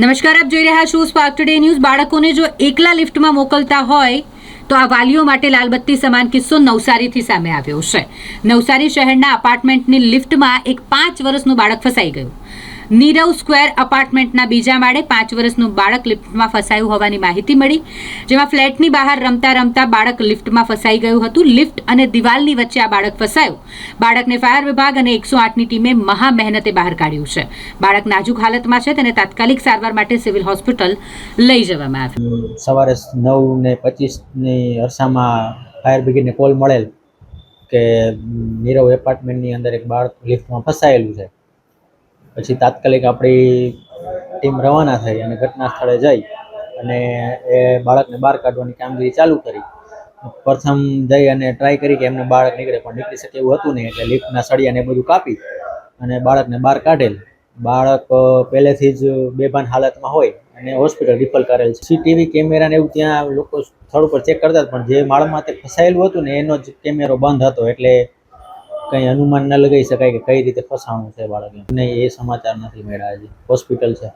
નમસ્કાર, આપ જોઈ રહ્યા છો સ્પાર્ક ટુડે ન્યૂઝ બાળકોને જો એકલા લિફ્ટમાં મોકલતા હોય, તો આ વાલીઓ માટે લાલબત્તી સમાન કિસ્સો નવસારીથી સામે આવ્યો છે. નવસારી શહેરના અપાર્ટમેન્ટની લિફ્ટમાં એક પાંચ વર્ષનું બાળક ફસાઈ ગયું. નીરવ સ્ક્વેર અપાર્ટમેન્ટના બીજા માળે પાંચ વર્ષનું બાળક લિફ્ટમાં ફસાયું હોવાની માહિતી મળી, જેમાં ફ્લેટની બહાર રમતા રમતા બાળક લિફ્ટમાં ફસાઈ ગયું હતું. લિફ્ટ અને દિવાલની વચ્ચે આ બાળક ફસાયું. બાળકને ફાયર વિભાગ અને એકસો આઠની ટીમે મહા મહેનતે બહાર કાઢ્યું છે. બાળક નાજુક હાલતમાં છે, તેને તાત્કાલિક સારવાર માટે સિવિલ હોસ્પિટલ લઈ જવામાં આવ્યું સવારે નવ ને પચીસની અરસામાં ફાયર બ્રિગેડને કોલ મળેલ કે નીરવ એપાર્ટમેન્ટની અંદર એક બાળક લિફ્ટમાં ફસાયેલું છે. પછી તાત્કાલિક આપણી ટીમ રવાના થઈ અને ઘટના સ્થળે જઈ અને એ બાળકને બહાર કાઢવાની કામગીરી ચાલુ કરી. પ્રથમ જઈ અને ટ્રાય કરી કે એમને બાળક નીકળે, પણ નીકળી શકે એવું હતું નહીં, એટલે લિફ્ટના સળિયાને બધું કાપી અને બાળકને બહાર કાઢેલ. બાળક પહેલેથી જ બેભાન હાલતમાં હોય અને હોસ્પિટલ રિફર કરેલ સીટીવી કેમેરા ને એવું ત્યાં લોકો સ્થળ ઉપર ચેક કરતા પણ જે માળમાં તે ફસાયેલું હતું ને, એનો જ કેમેરો બંધ હતો, એટલે કંઈ અનુમાન ન લગાવી શકાય કે કઈ રીતે ફસાણું છે બાળકને. નહીં એ સમાચાર નથી મળ્યા હજી હોસ્પિટલ છે.